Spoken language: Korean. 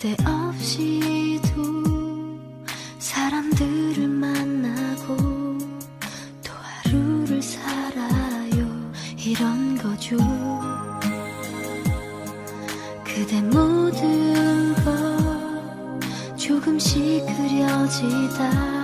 그대 없이도 사람들을 만나고 또 하루를 살아요. 이런 거죠. 그대 모든 것 조금씩 그려지다.